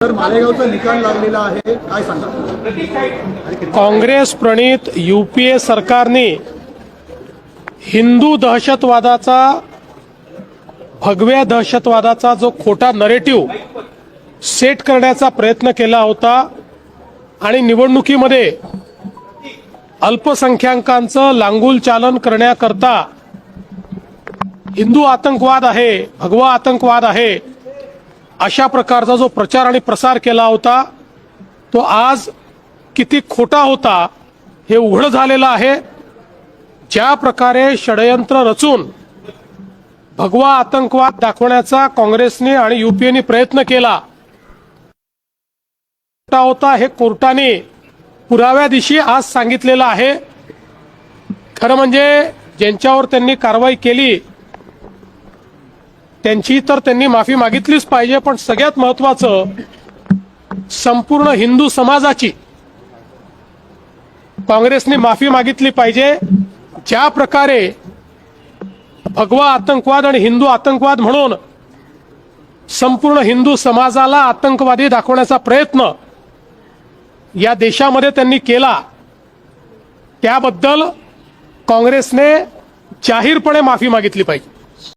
तर मालेगावचा निकाल लागलेला आहे. काय सांगा काँग्रेस प्रणित युपीए सरकारने हिंदू दहशतवादाचा भगव्या दहशतवादाचा जो खोटा नरेटिव्ह सेट करण्याचा प्रयत्न केला होता आणि निवडणुकीमध्ये अल्पसंख्याकांचं लांगुल चालन करण्याकरता हिंदू आतंकवाद आहे भगवा आतंकवाद आहे अशा प्रकारचा जो प्रचार आणि प्रसार केला होता तो आज किती खोटा होता हे उघड झालेलं आहे. ज्या प्रकारे षडयंत्र रचून भगवा आतंकवाद दाखवण्याचा काँग्रेसने आणि युपीएने प्रयत्न केला खोटा होता हे कोर्टाने पुराव्या दिवशी आज सांगितलेलं आहे. खरं म्हणजे ज्यांच्यावर त्यांनी कारवाई केली त्यांची तर त्यांनी माफी मागितलीच पाहिजे पण सगळ्यात महत्वाचं संपूर्ण हिंदू समाजाची काँग्रेसने माफी मागितली पाहिजे. ज्या प्रकारे भगवा आतंकवाद आणि हिंदू आतंकवाद म्हणून संपूर्ण हिंदू समाजाला आतंकवादी दाखवण्याचा प्रयत्न या देशामध्ये त्यांनी केला त्याबद्दल काँग्रेसने जाहीरपणे माफी मागितली पाहिजे.